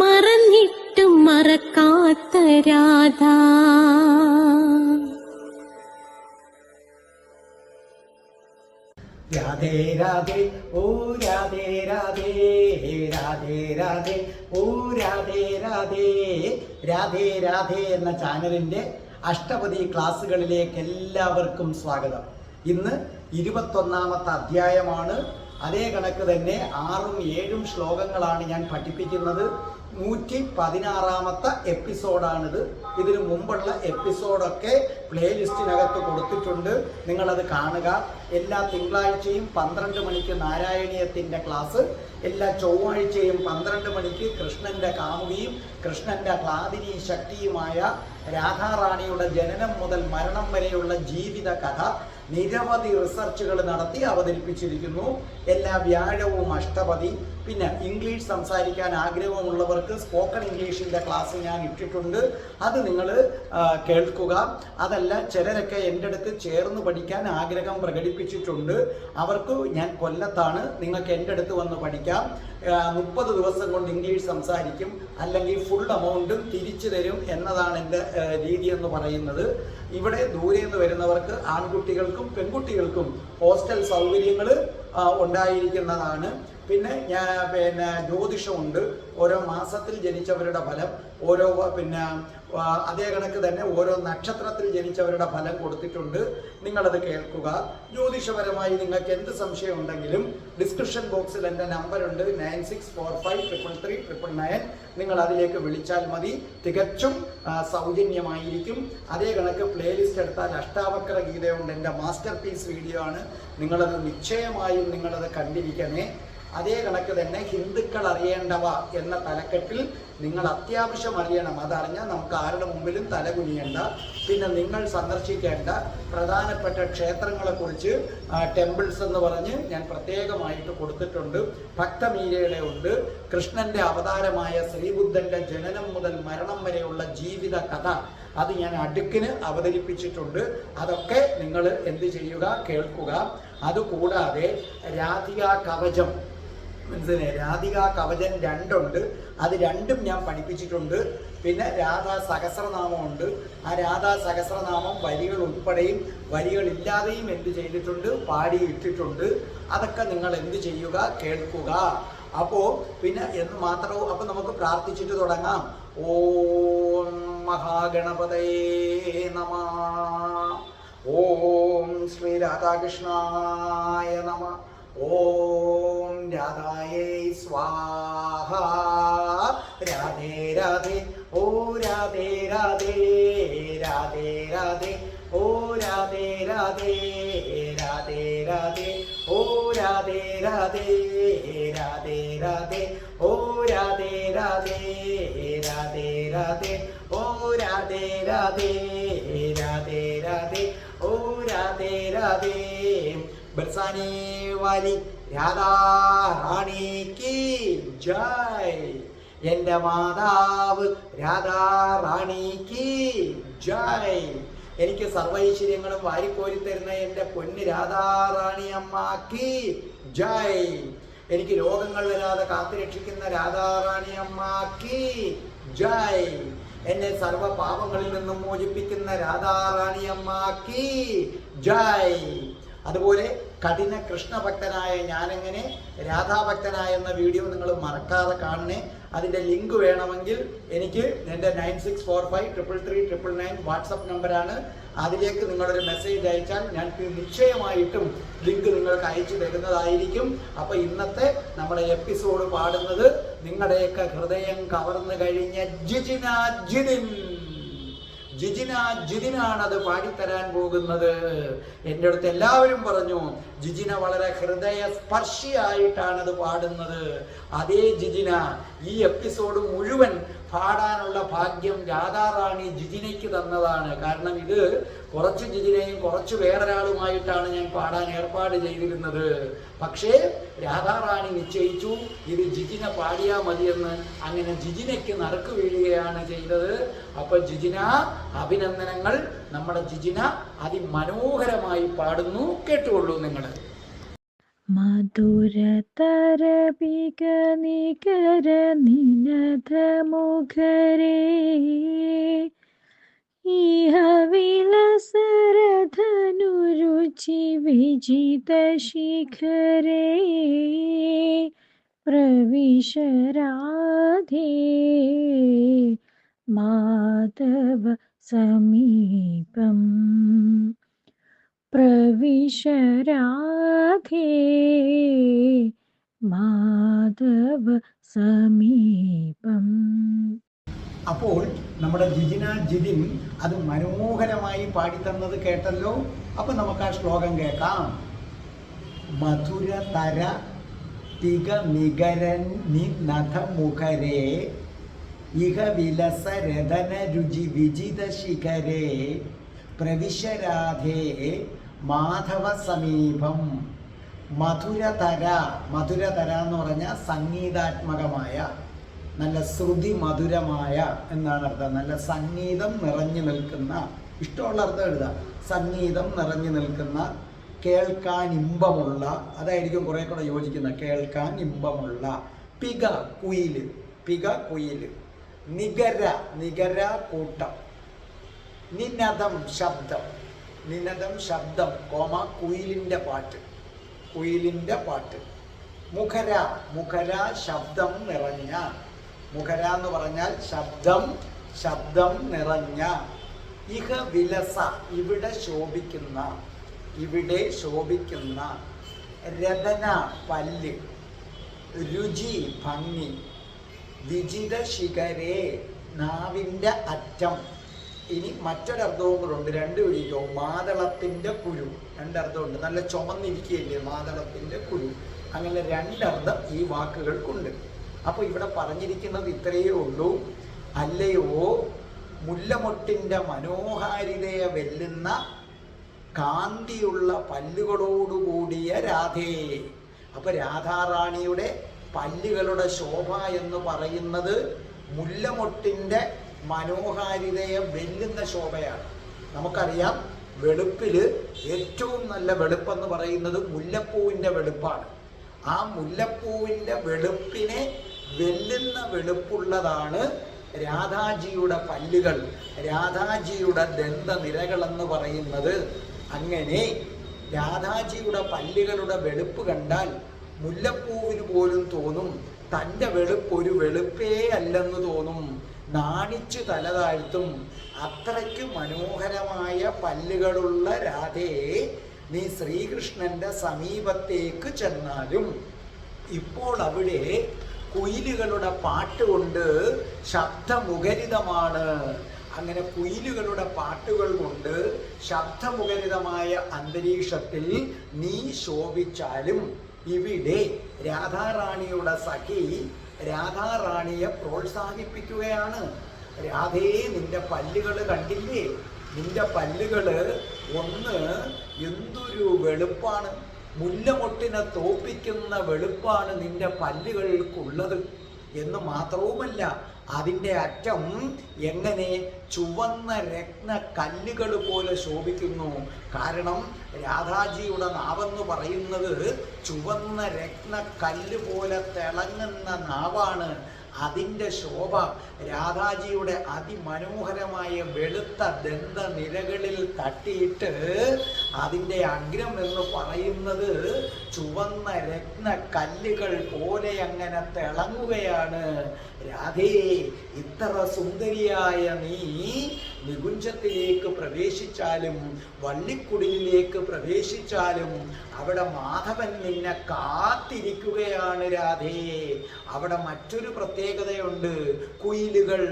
മറന്നിട്ടും മറക്കാത്ത രാധ. രാധേ രാധേ ഓ രാധേ രാധേ രാധേ രാധേ ഓ രാധേ രാധേ രാധേ രാധേ എന്ന ചാനലിന്റെ അഷ്ടപതി ക്ലാസ്സുകളിലേക്ക് എല്ലാവർക്കും സ്വാഗതം. ഇന്ന് ഇരുപത്തൊന്നാമത്തെ അധ്യായമാണ് അതേ കണക്ക് തന്നെ ആറും ഏഴും ശ്ലോകങ്ങളാണ് ഞാൻ പഠിപ്പിക്കുന്നത്. നൂറ്റി പതിനാറാമത്തെ എപ്പിസോഡാണിത്. ഇതിനു മുമ്പുള്ള എപ്പിസോഡൊക്കെ പ്ലേലിസ്റ്റിനകത്ത് കൊടുത്തിട്ടുണ്ട്. നിങ്ങളത് കാണുക. എല്ലാ തിങ്കളാഴ്ചയും പന്ത്രണ്ട് മണിക്ക് നാരായണീയത്തിന്റെ ക്ലാസ്. എല്ലാ ചൊവ്വാഴ്ചയും പന്ത്രണ്ട് മണിക്ക് കൃഷ്ണന്റെ കാമുകിയും കൃഷ്ണന്റെ ക്ലാതിനിയും ശക്തിയുമായ രാധാറാണിയുടെ ജനനം മുതൽ മരണം വരെയുള്ള ജീവിത കഥ. നിരവധി റിസർച്ചുകൾ നടത്തി അവതരിപ്പിച്ചിരിക്കുന്നു. എല്ലാ വ്യാഴവും അഷ്ടപതി. പിന്നെ ഇംഗ്ലീഷ് സംസാരിക്കാൻ ആഗ്രഹമുള്ളവർക്ക് സ്പോക്കൺ ഇംഗ്ലീഷിന്റെ ക്ലാസ് ഞാൻ ഇട്ടിട്ടുണ്ട്. അത് നിങ്ങൾ കേൾക്കുക. അതല്ല ചിലരൊക്കെ എന്റെ അടുത്ത് ചേർന്ന് പഠിക്കാൻ ആഗ്രഹം പ്രകടിപ്പിച്ചിട്ടുണ്ട്. അവർക്ക് ഞാൻ കൊല്ലത്താണ്. നിങ്ങൾക്ക് എന്റെ അടുത്ത് വന്ന് പഠിക്കാം. മുപ്പത് ദിവസം കൊണ്ട് ഇംഗ്ലീഷ് സംസാരിക്കും. അല്ലെങ്കിൽ ഫുൾ എമൗണ്ടും തിരിച്ചു തരും എന്നതാണ് എന്റെ രീതി എന്ന് പറയുന്നത്. ഇവിടെ ദൂരെ നിന്ന് വരുന്നവർക്ക് ആൺകുട്ടികൾക്കും പെൺകുട്ടികൾക്കും ഹോസ്റ്റൽ സൗകര്യങ്ങൾ ഉണ്ടായിരിക്കുന്നതാണ്. പിന്നെ ഞാൻ പിന്നെ ജ്യോതിഷമുണ്ട്. ഓരോ മാസത്തിൽ ജനിച്ചവരുടെ ഫലം ഓരോ പിന്നെ അതേ കണക്ക് തന്നെ ഓരോ നക്ഷത്രത്തിൽ ജനിച്ചവരുടെ ഫലം കൊടുത്തിട്ടുണ്ട്. നിങ്ങളത് കേൾക്കുക. ജ്യോതിഷപരമായി നിങ്ങൾക്ക് എന്ത് സംശയം ഉണ്ടെങ്കിലും ഡിസ്ക്രിപ്ഷൻ ബോക്സിൽ എന്റെ നമ്പറുണ്ട്. Nine six four five triple three triple nine. നിങ്ങൾ അതിലേക്ക് വിളിച്ചാൽ മതി. തികച്ചും സൗജന്യമായിരിക്കും. അതേ കണക്ക് പ്ലേലിസ്റ്റ് എടുത്താൽ അഷ്ടാവക്ര ഗീതയുണ്ട്. എന്റെ മാസ്റ്റർ പീസ് വീഡിയോ ആണ്. നിങ്ങളത് നിശ്ചയമായും നിങ്ങളത് കണ്ടിരിക്കണേ. അതേ കണക്ക് തന്നെ ഹിന്ദുക്കൾ അറിയേണ്ടവ എന്ന തലക്കെട്ടിൽ നിങ്ങൾ അത്യാവശ്യം അറിയണം. അതറിഞ്ഞാൽ നമുക്ക് ആരുടെ മുമ്പിലും തല കുനിയണ്ട. പിന്നെ നിങ്ങൾ സന്ദർശിക്കേണ്ട പ്രധാനപ്പെട്ട ക്ഷേത്രങ്ങളെക്കുറിച്ച് ടെമ്പിൾസ് എന്ന് പറഞ്ഞ് ഞാൻ പ്രത്യേകമായിട്ട് കൊടുത്തിട്ടുണ്ട്. ഭക്തമീരയുടെ ഉണ്ട്. കൃഷ്ണന്റെ അവതാരമായ ശ്രീബുദ്ധന്റെ ജനനം മുതൽ മരണം വരെയുള്ള ജീവിത കഥ അത് ഞാൻ അടുക്കിന് അവതരിപ്പിച്ചിട്ടുണ്ട്. അതൊക്കെ നിങ്ങൾ എന്ത് ചെയ്യുക കേൾക്കുക. അതുകൂടാതെ രാധിക കവചം മനസ്സിലായി? രാധിക കവചൻ രണ്ടുണ്ട്. അത് രണ്ടും ഞാൻ പഠിപ്പിച്ചിട്ടുണ്ട്. പിന്നെ രാധാ സഹസ്രനാമമുണ്ട് ആ രാധാ സഹസ്രനാമം വരികൾ ഉൾപ്പെടെയും വരികൾ ഇല്ലാതെയും എന്ത് ചെയ്തിട്ടുണ്ട്? പാടി ഇട്ടിട്ടുണ്ട് അതൊക്കെ നിങ്ങൾ എന്ത് ചെയ്യുക? കേൾക്കുക. അപ്പോ പിന്നെ എന്ന് മാത്രവും അപ്പോൾ നമുക്ക് പ്രാർത്ഥിച്ചിട്ട് തുടങ്ങാം. ഓം മഹാഗണപതയേ നമ. ഓം ശ്രീ രാധാകൃഷ്ണായ നമ. ഓം രാധായേ സ്വാഹ. രാധേ രാധേ ഓ രാധേ രാധേ. രാധേ രാധേ ഓ രാധേ രാധേ. രാധേ രാധേ ഓ രാധേ രാധേ. രാധേ രാധേ ഓ രാധേ രാധേ ഓ രാധേ രാധേ. രാധേ രാധേ ഓ രാധേ രാധേ. ബർസാനേ വാലി. രാധാ റാണിക്ക് ജയ്. എന്റെ മാതാവ് രാധാ റാണിക്ക് ജയ്. എനിക്ക് സർവൈശ്വര്യങ്ങളും വാരിക്കോരി തരുന്ന എന്റെ പൊന്ന് രാധാ റാണി അമ്മാക്കി ജയ്. എനിക്ക് രോഗങ്ങൾ വരാതെ കാത്തുരക്ഷിക്കുന്ന രാധാ റാണി അമ്മാക്കി ജയ്. എന്നെ സർവ പാപങ്ങളിൽ നിന്നും മോചിപ്പിക്കുന്ന രാധാറാണി അമ്മാക്കി ജയ്. അതുപോലെ കഠിന കൃഷ്ണഭക്തനായ ഞാനെങ്ങനെ രാധാഭക്തനായ എന്ന വീഡിയോ നിങ്ങൾ മറക്കാതെ കാണണേ. അതിന്റെ ലിങ്ക് വേണമെങ്കിൽ എനിക്ക് എന്റെ nine six four five triple three triple nine WhatsApp നമ്പറാണ്. അതിലേക്ക് നിങ്ങളൊരു മെസ്സേജ് അയച്ചാൽ ഞാൻ നിശ്ചയമായിട്ടും ലിങ്ക് നിങ്ങൾക്ക് അയച്ചു തരുന്നതായിരിക്കും. അപ്പോൾ ഇന്നത്തെ നമ്മുടെ എപ്പിസോഡ് പാടുന്നത് നിങ്ങളുടെയൊക്കെ ഹൃദയം കവർന്നു കഴിഞ്ഞ ജിജിന ജിതിൻ. ജിജിന അത് പാടിത്തരാൻ പോകുന്നത്. എന്റെ അടുത്ത് എല്ലാവരും പറഞ്ഞു ജിജിന വളരെ ഹൃദയ സ്പർശിയായിട്ടാണ് അത് പാടുന്നത്. അതേ ജിജിന ഈ എപ്പിസോഡ് മുഴുവൻ പാടാനുള്ള ഭാഗ്യം രാധാറാണി ജിജിനയ്ക്ക് തന്നതാണ്. കാരണം ഇത് കുറച്ച് ജിജിനയും കുറച്ച് വേറൊരാളുമായിട്ടാണ് ഞാൻ പാടാൻ ഏർപ്പാട് ചെയ്തിരുന്നത്. പക്ഷേ രാധാറാണി നിശ്ചയിച്ചു ഇത് ജിജിന പാടിയാ മതിയെന്ന് അങ്ങനെ ജിജിനയ്ക്ക് നറുക്ക് വീഴുകയാണ് ചെയ്തത്. അപ്പൊ ജിജിന അഭിനന്ദനങ്ങൾ. നമ്മുടെ ജിജിന അതിമനോഹരമായി പാടുന്നു. കേട്ടുകൊള്ളൂ നിങ്ങൾ മധുരതരപിക നികര നിനദ മുഖരേ ഇഹ വിലസരധനുരുചി വിജിത ശിഖരേ പ്രവിശരാധേ മാധവ സമീപം പ്രവിശരാധേ മാധവ സമീപം. അപ്പോൾ നമ്മുടെ ജിജിന ജിതിൻ അത് മനോഹരമായി പാടിത്തന്നത് കേട്ടല്ലോ. അപ്പൊ നമുക്ക് ആ ശ്ലോകം കേൾക്കാം. മധുര തര തിക നികരൻ നിനഥ മുഖരേ ഇഹ വിലസ രതന രുചി വിജിത ശിഖരേ പ്രവിശരാധേ മാധവ സമീപം മധുരതര മധുരതര എന്ന് പറഞ്ഞാൽ സംഗീതാത്മകമായ നല്ല ശ്രുതി മധുരമായ എന്നാണ് അർത്ഥം. നല്ല സംഗീതം നിറഞ്ഞു നിൽക്കുന്ന ഇഷ്ടമുള്ള അർത്ഥം എഴുതാം. സംഗീതം നിറഞ്ഞു നിൽക്കുന്ന കേൾക്കാൻ ഇമ്പമുള്ള അതായിരിക്കും കുറെ കൂടെ യോജിക്കുന്ന കേൾക്കാൻ ഇമ്പമുള്ള പിക കുയിൽ പിക കുയിൽ നിഗര നിഗര കൂട്ടം നിനദം ശബ്ദം. നിനദം ശബ്ദം കോമ കുയിലിന്റെ പാട്ട്. കുയിലിന്റെ പാട്ട്. മുഖര മുഖര ശബ്ദം നിറഞ്ഞ. മുഖര എന്ന് പറഞ്ഞാൽ ശബ്ദം ശബ്ദം നിറഞ്ഞ. ഇഹ വിലസ ഇവിടെ ശോഭിക്കുന്ന. ഇവിടെ ശോഭിക്കുന്ന. രതന പല്ല്. രുചി ഭംഗി. വിജിത ശിഖരേ നാവിന്റെ അറ്റം. ഇനി മറ്റൊരർത്ഥവും കൂടെ ഉണ്ട്. രണ്ട് പിടിക്കോ മാതളത്തിന്റെ കുരു. രണ്ടർത്ഥമുണ്ട് നല്ല ചുമന്നിരിക്കുകയല്ലേ മാതളത്തിന്റെ കുരു? അങ്ങനെ രണ്ടർത്ഥം ഈ വാക്കുകൾക്കുണ്ട്. അപ്പോൾ ഇവിടെ പറഞ്ഞിരിക്കുന്നത് ഇത്രയേ ഉള്ളൂ. അല്ലയോ? മുല്ലമൊട്ടിന്റെ മനോഹാരിതയെ വെല്ലുന്ന കാന്തിയുള്ള പല്ലുകളോടുകൂടിയ രാധേ. അപ്പൊ രാധാറാണിയുടെ പല്ലുകളുടെ ശോഭ എന്ന് പറയുന്നത് മുല്ലമൊട്ടിന്റെ മനോഹാരിതയെ വെല്ലുന്ന ശോഭയാണ്. നമുക്കറിയാം വെളുപ്പിൽ ഏറ്റവും നല്ല വെളുപ്പെന്ന് പറയുന്നത് മുല്ലപ്പൂവിന്റെ വെളുപ്പാണ്. ആ മുല്ലപ്പൂവിന്റെ വെളുപ്പിനെ വെല്ലുന്ന വെളുപ്പുള്ളതാണ് രാധാജിയുടെ പല്ലുകൾ. രാധാജിയുടെ ദന്തനിരകളെന്ന് പറയുന്നത് അങ്ങനെ രാധാജിയുടെ പല്ലുകളുടെ വെളുപ്പ് കണ്ടാൽ മുല്ലപ്പൂവിന് പോലും തോന്നും. തന്റെ വെളുപ്പ് ഒരു വെളുപ്പേ അല്ലെന്ന് തോന്നും. നാണിച്ചു തലതാഴ്ത്തും അത്രയ്ക്ക് മനോഹരമായ പല്ലുകളുള്ള രാധയെ നീ ശ്രീകൃഷ്ണന്റെ സമീപത്തേക്ക് ചെന്നാലും. ഇപ്പോൾ അവിടെ കുയിലുകളുടെ പാട്ടുകൊണ്ട് ശബ്ദമുഖരിതമാണ്. അങ്ങനെ കുയിലുകളുടെ പാട്ടുകൾ കൊണ്ട് ശബ്ദമുഖരിതമായ അന്തരീക്ഷത്തിൽ നീ ശോഭിച്ചാലും ഇവിടെ രാധാറാണിയുടെ സഖി രാധാറാണിയെ പ്രോത്സാഹിപ്പിക്കുകയാണ്. രാധേ നിന്റെ പല്ലുകൾ കണ്ടില്ലേ? നിന്റെ പല്ലുകൾ ഒന്ന് എന്തൊരു വെളുപ്പാണ്. മുല്ലമൊട്ടിനെ തോപ്പിക്കുന്ന വെളുപ്പാണ് നിന്റെ പല്ലുകൾക്കുള്ളത് എന്ന് മാത്രവുമല്ല അതിന്റെ അറ്റം എങ്ങനെ ചുവന്ന രത്ന കല്ലുകൾ പോലെ ശോഭിക്കുന്നു. കാരണം രാധാജിയുടെ നാവെന്ന് പറയുന്നത് ചുവന്ന രത്ന കല്ല് പോലെ തിളങ്ങുന്ന നാവാണ്. അതിന്റെ ശോഭ രാധാജിയുടെ അതിമനോഹരമായ വെളുത്ത ദന്ത നിരകളിൽ തട്ടിയിട്ട് അതിന്റെ അഗ്രം എന്ന് പറയുന്നത് ചുവന്ന രത്ന കല്ലുകൾ പോലെ അങ്ങനെ തിളങ്ങുകയാണ്. രാധേ ഇത്ര സുന്ദരിയായ നീ നികുഞ്ചത്തിലേക്ക് പ്രവേശിച്ചാലും വള്ളിക്കുടിലേക്ക് പ്രവേശിച്ചാലും അവിടെ മാധവൻ നിന്നെ കാത്തിരിക്കുകയാണ് രാധേ. അവിടെ മറ്റൊരു പ്രത്യേകതയുണ്ട്. കുയിലുകൾ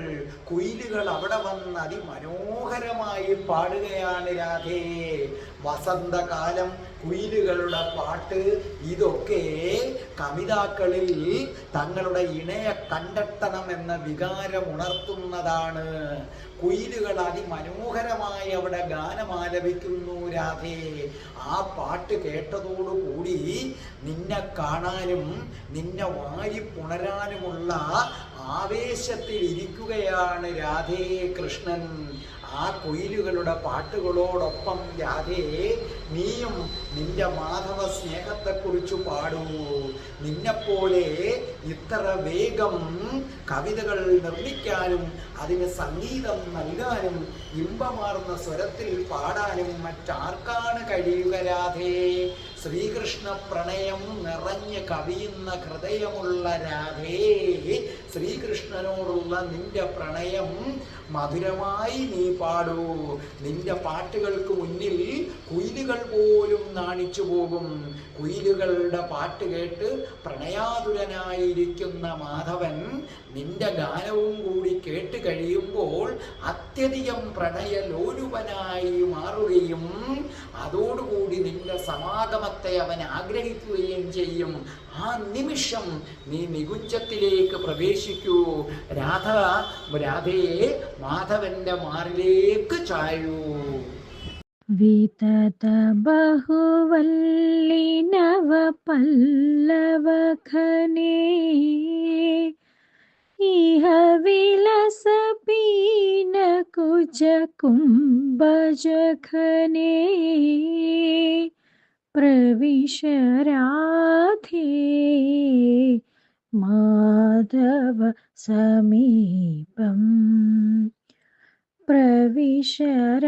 കുയിലുകൾ അവിടെ വന്ന് അതിമനോഹരമായി പാടുകയാണ് രാധേ. വസന്തകാലം കുയിലുകളുടെ പാട്ട് ഇതൊക്കെ കവിതാക്കളിൽ തങ്ങളുടെ ഇണയെ കണ്ടെത്തണം എന്ന വികാരം ഉണർത്തുന്നതാണ്. കുയിലുകൾ അതിമനോഹരമായി അവിടെ ഗാനമാലപിക്കുന്നു രാധേ. ആ പാട്ട് കേട്ടതോടുകൂടി നിന്നെ കാണാനും നിന്നെ വാരിപ്പുണരാനുമുള്ള ആവേശത്തിൽ ഇരിക്കുകയാണ് രാധേ കൃഷ്ണൻ. ആ കുയിലുകളുടെ പാട്ടുകളോടൊപ്പം രാധേ നീയും നിന്റെ മാധവ സ്നേഹത്തെക്കുറിച്ച് പാടൂ. നിന്നെപ്പോലെ ഇത്ര വേഗം കവിതകൾ നിർമ്മിക്കാനും അതിന് സംഗീതം നൽകാനും ഇമ്പമാർന്ന സ്വരത്തിൽ പാടാനും മറ്റാർക്കാണ് കഴിയുക രാധേ? ശ്രീകൃഷ്ണ പ്രണയം നിറഞ്ഞ് കവിയുന്ന ഹൃദയമുള്ള രാധേ ശ്രീകൃഷ്ണനോടുള്ള നിന്റെ പ്രണയം മധുരമായി നീ പാടൂ. നിന്റെ പാട്ടുകൾക്ക് മുന്നിൽ കുയിലുകൾ പോലും നാണിച്ചു പോകും. കുയിലുകളുടെ പാട്ട് കേട്ട് പ്രണയാതുരനായിരിക്കുന്ന മാധവൻ നിന്റെ ഗാനവും കൂടി കേട്ട് കഴിയുമ്പോൾ അത്യധികം പ്രണയലോലുപനായി മാറുകയും അതോടുകൂടി നിന്റെ സമാഗമത്തെ അവൻ ആഗ്രഹിക്കുകയും ചെയ്യും. ആ നിമിഷം നീ നികുഞ്ചത്തിലേക്ക് പ്രവേശിക്കൂ. രാധ രാധയെ മാധവന്റെ മാറിലേക്ക് ചായൂ. വിതത ബഹുവല്ലിനവ പല്ലവഖനേ ഇഹ വിലസ പീന കുജ കുംഭജഘനേ പ്രവിശരാധേ മാധവ സമീപം പ്രവിശരാധേ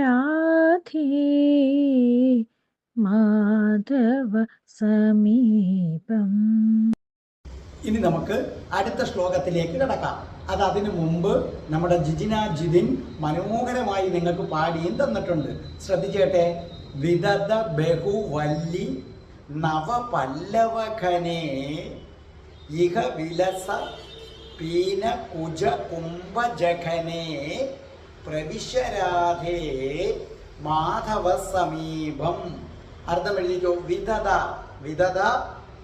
മാധവ സമീപം ഇനി നമുക്ക് അടുത്ത ശ്ലോകത്തിലേക്ക് കിടക്കാം. അത് അതിനു മുമ്പ് നമ്മുടെ ജിജിന ജിതിൻ മനോഹരമായി നിങ്ങൾക്ക് പാടിയും തന്നിട്ടുണ്ട്. ശ്രദ്ധിച്ചേട്ടെ. വിദത ബഹുവല്ലി നവപല്ലവഖനേ ഇഹ വിലസ പീന കുജ കുംഭജഖനേ പ്രവിശരാധേ മാധവ സമീപം അർത്ഥം എഴുതിക്കോ? വിദദ വിധത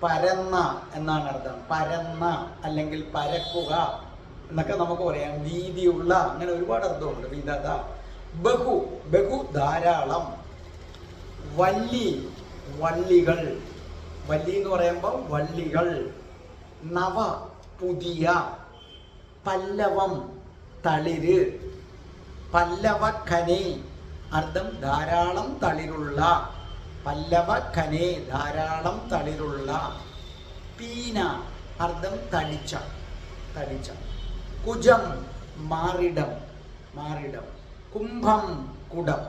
പരന്ന എന്നാണ് അർത്ഥം. പരന്ന അല്ലെങ്കിൽ പരക്കുക എന്നൊക്കെ നമുക്ക് പറയാം. വീതിയുള്ള അങ്ങനെ ഒരുപാട് അർത്ഥമുണ്ട്. വിധത ബഹു ബഹു ധാരാളം. വല്ലി വള്ളികൾ. വല്ലി എന്ന് പറയുമ്പോൾ വള്ളികൾ. നവ പുതിയ. പല്ലവം തളിര്. പല്ലവഖനെ അർത്ഥം ധാരാളം തളിരുള്ള. പല്ലവഖനെ ധാരാളം തളിരുള്ള പീന അർത്ഥം തടിച്ച തടിച്ച കുജം മാറിടം മാറിടം. കുംഭം കുടം.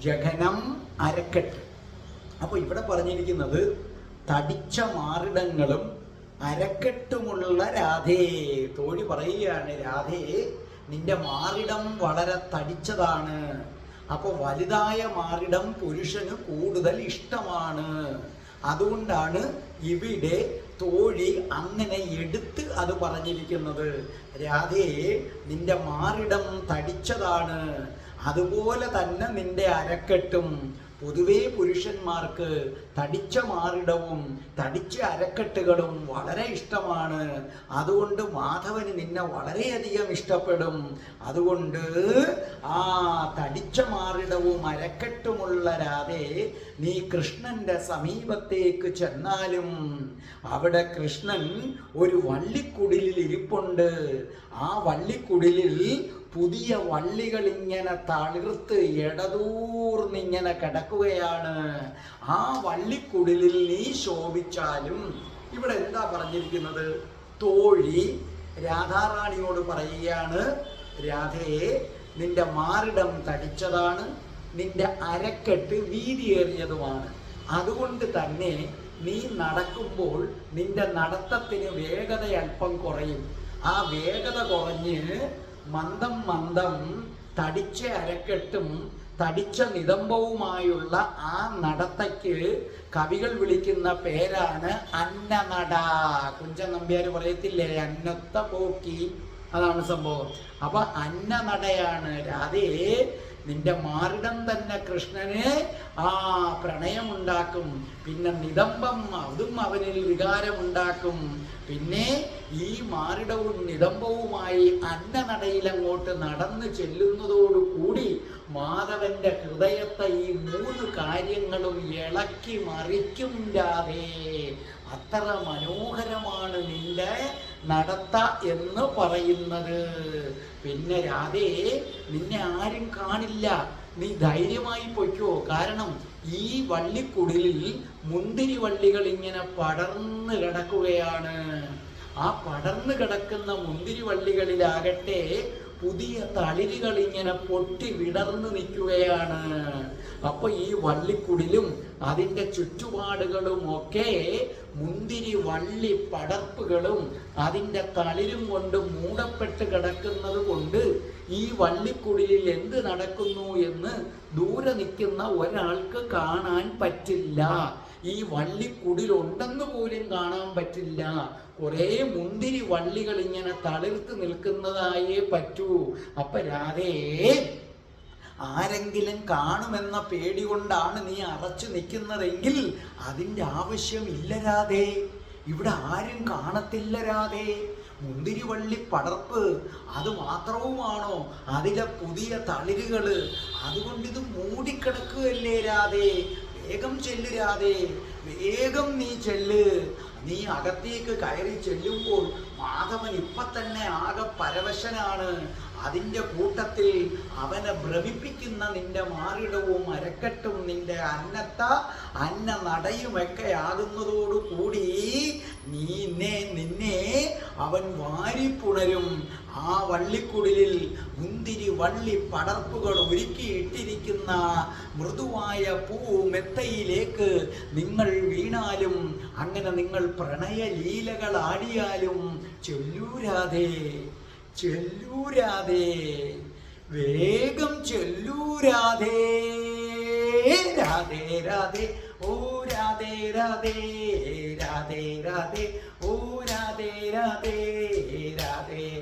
ജഘനം അരക്കെട്ട്. അപ്പോൾ ഇവിടെ പറഞ്ഞിരിക്കുന്നത് തടിച്ച മാറിടങ്ങളും അരക്കെട്ടുമുള്ള രാധേ. തോഴി പറയുകയാണ് രാധേ നിന്റെ മാറിടം വളരെ തടിച്ചതാണ്. അപ്പോൾ വലുതായ മാറിടം പുരുഷന് കൂടുതൽ ഇഷ്ടമാണ്. അതുകൊണ്ടാണ് ഇവിടെ തോഴി അങ്ങനെ എടുത്ത് അത് പറഞ്ഞിരിക്കുന്നത്. രാധയെ നിന്റെ മാറിടം തടിച്ചതാണ്. അതുപോലെ തന്നെ നിന്റെ അരക്കെട്ടും പൊതുവേ പുരുഷന്മാർക്ക് തടിച്ച മാറിടവും തടിച്ച അരക്കെട്ടുകളും വളരെ ഇഷ്ടമാണ്. അതുകൊണ്ട് മാധവന് നിന്നെ വളരെയധികം ഇഷ്ടപ്പെടും. അതുകൊണ്ട് ആ തടിച്ച മാറിടവും അരക്കെട്ടുമുള്ള രാധെ നീ കൃഷ്ണന്റെ സമീപത്തേക്ക് ചെന്നാലും അവിടെ കൃഷ്ണൻ ഒരു വള്ളിക്കുടിലിൽ ഇരിപ്പുണ്ട്. ആ വള്ളിക്കുടിലിൽ പുതിയ വള്ളികൾ ഇങ്ങനെ തളിർത്ത് ഇടതൂർന്നിങ്ങനെ കിടക്കുകയാണ്. ആ വള്ളിക്കുടിലിൽ നീ ശോഭിച്ചാലും ഇവിടെ എന്താ പറഞ്ഞിരിക്കുന്നത്? തോഴി രാധാറാണിയോട് പറയുകയാണ് രാധയെ നിന്റെ മാറിടം തടിച്ചതാണ് നിന്റെ അരക്കെട്ട് വീതിയേറിയതുമാണ്. അതുകൊണ്ട് തന്നെ നീ നടക്കുമ്പോൾ നിന്റെ നടത്തത്തിന് വേഗത അല്പം കുറയും. ആ വേഗത കുറഞ്ഞ് മന്ദം മന്ദം തടിച്ച അരക്കെട്ടും തടിച്ച നിതംബവുമായുള്ള ആ നടത്തയ്ക്ക് കവികൾ വിളിക്കുന്ന പേരാണ് അന്നനട. കുഞ്ചൻ നമ്പ്യാർ പറയത്തില്ലേ അന്നത്ത പോക്കി. അതാണ് സംഭവം. അപ്പൊ അന്നനടയാണ് രാധേ നിന്റെ മാറിടം തന്നെ കൃഷ്ണന് ആ പ്രണയമുണ്ടാക്കും. പിന്നെ നിതംബം അതും അവനിൽ വികാരമുണ്ടാക്കും. പിന്നെ ഈ മാറിടവും നിതംബവുമായി അന്നനടയിൽ അങ്ങോട്ട് നടന്നു ചെല്ലുന്നതോടുകൂടി മാധവന്റെ ഹൃദയത്തെ ഈ മൂന്ന് കാര്യങ്ങളും ഇളക്കി മറിക്കും രാധേ. അത്ര മനോഹരമാണ് നിന്റെ നടത്ത എന്ന് പറയുന്നത്. പിന്നെ രാധേ നിന്നെ ആരും കാണില്ല. നീ ധൈര്യമായി പൊയ്ക്കോ. കാരണം ഈ വള്ളിക്കുടലിൽ മുന്തിരി വള്ളികൾ ഇങ്ങനെ പടർന്നു കിടക്കുകയാണ്. ആ പടർന്നു കിടക്കുന്ന മുന്തിരി വള്ളികളിലാകട്ടെ പുതിയ തളിരുകൾ ഇങ്ങനെ പൊട്ടി വിടർന്നു നിൽക്കുകയാണ്. അപ്പൊ ഈ വള്ളിക്കുടിലും അതിന്റെ ചുറ്റുപാടുകളും ഒക്കെ മുന്തിരി വള്ളി പടർപ്പുകളും അതിന്റെ തളിരും കൊണ്ട് മൂടപ്പെട്ട് കിടക്കുന്നത് കൊണ്ട് ഈ വള്ളിക്കുടിലിൽ എന്ത് നടക്കുന്നു എന്ന് ദൂരെ നിൽക്കുന്ന ഒരാൾക്ക് കാണാൻ പറ്റില്ല. ഈ വള്ളിക്കുടിലുണ്ടെന്ന് പോലും കാണാൻ പറ്റില്ല. കുറേ മുന്തിരി വള്ളികൾ ഇങ്ങനെ തളിർത്ത് നിൽക്കുന്നതായേ പറ്റൂ. അപ്പൊ രാധേ ആരെങ്കിലും കാണുമെന്ന പേടി കൊണ്ടാണ് നീ അറച്ചു നിൽക്കുന്നതെങ്കിൽ അതിന്റെ ആവശ്യമില്ല രാധേ. ഇവിടെ ആരും കാണത്തില്ല രാധേ. മുന്തിരിവള്ളി പടർപ്പ് അത് മാത്രവുമാണോ അതിലെ പുതിയ തളിരുകൾ? അതുകൊണ്ട് ഇത് മൂടിക്കിടക്കുകയല്ലേ രാധേ? വേഗം ചെല്ലു വേഗം നീ ചെല്ല്. നീ അകത്തേക്ക് കയറി ചെല്ലുമ്പോൾ മാധവൻ ഇപ്പൊ തന്നെ ആകെ പരവശനാണ്. അതിന്റെ കൂട്ടത്തിൽ അവനെ ഭ്രമിപ്പിക്കുന്ന നിന്റെ മാറിടവും അരക്കെട്ടും നിന്റെ അന്നത്ത അന്ന നടയുമൊക്കെ ആകുന്നതോടുകൂടി നിന്നെ നിന്നെ അവൻ വാരിപ്പുണരും. ആ വള്ളിക്കുടിലിൽ മുന്തിരി വള്ളി പടർപ്പുകൾ ഒരുക്കിയിട്ടിരിക്കുന്ന മൃദുവായ പൂ മെത്തയിലേക്ക് നിങ്ങൾ വീണാലും അങ്ങനെ നിങ്ങൾ പ്രണയ ലീലകൾ ആടിയാലും ചൊല്ലൂരാതെ ചെല്ലൂരാതെ വേഗം ചെല്ലൂരാതെ രാധേ രാധേ ഓ രാധേ രാധേ രാധേ രാധേ ഓ രാധേ രാധേ.